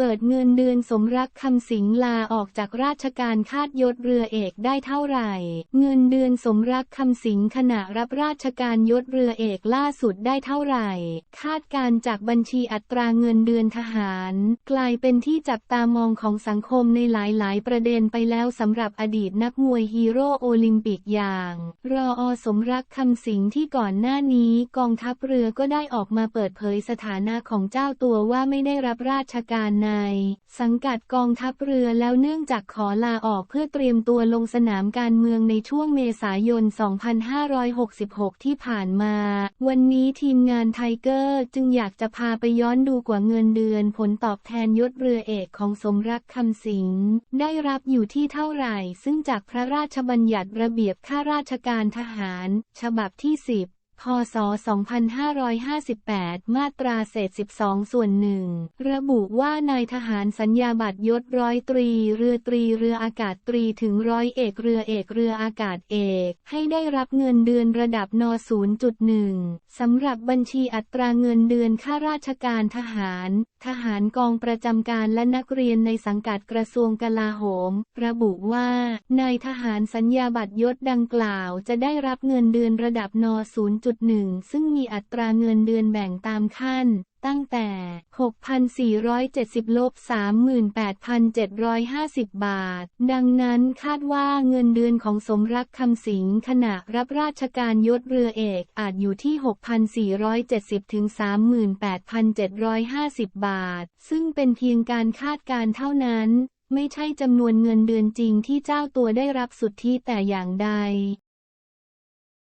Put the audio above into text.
เปิดเงินเดือนสมรักคำสิงลาออกจากราชการคาดยศเรือเอกได้เท่าไหร่ เงินเดือนสมรักคำสิงขณะรับราชการยศเรือเอกล่าสุดได้เท่าไหร่ คาดการจากบัญชีอัตราเงินเดือนทหาร กลายเป็นที่จับตามองของสังคมในหลาย ๆ ประเด็นไปแล้วสำหรับอดีตนักมวยฮีโร่โอลิมปิกอย่าง รออสมรักคำสิงที่ก่อนหน้านี้กองทัพเรือก็ได้ออกมาเปิดเผยสถานะของเจ้าตัวว่าไม่ได้รับราชการใน สังกัดกองทัพเรือแล้วเนื่องจากขอลาออกเพื่อเตรียมตัวลงสนามการเมืองในช่วงเมษายน 2566 ที่ผ่านมา วันนี้ทีมงานไทเกอร์จึงอยากจะพาไปย้อนดูกว่าเงินเดือนผลตอบแทนยศเรือเอกของสมรักคำสิงได้รับอยู่ที่เท่าไหร่ ซึ่งจากพระราชบัญญัติระเบียบข้าราชการทหาร ฉบับที่ 10 พศ 2558 มาตราเศษ 12 ส่วนหนึ่ง ระบุว่านายทหารสัญญาบัตรยศร้อยตรี เรือตรี เรืออากาศตรีถึงร้อยเอกเรือเอกเรืออากาศเอก ให้ได้รับเงินเดือนระดับน 0.1 สำหรับบัญชีอัตราเงินเดือนข้าราชการทหารทหารกองประจำการและนักเรียนในสังกัดกระทรวงกลาโหม ระบุว่า นายทหารสัญญาบัตรยศดังกล่าวจะได้รับเงินเดือนระดับน 0.1 ซึ่งมีอัตราเงินเดือนแบ่งตามขั้นตั้งแต่ 6,470ลบ38,750 บาท ดังนั้นคาดว่าเงินเดือนของสมรักคำสิงขณะรับราชการยศเรือเอกอาจอยู่ที่ 6,470ถึง38,750 บาท ซึ่งเป็นเพียงการคาดการณ์เท่านั้น ไม่ใช่จำนวนเงินเดือนจริงที่เจ้าตัวได้รับสุทธิแต่อย่างใด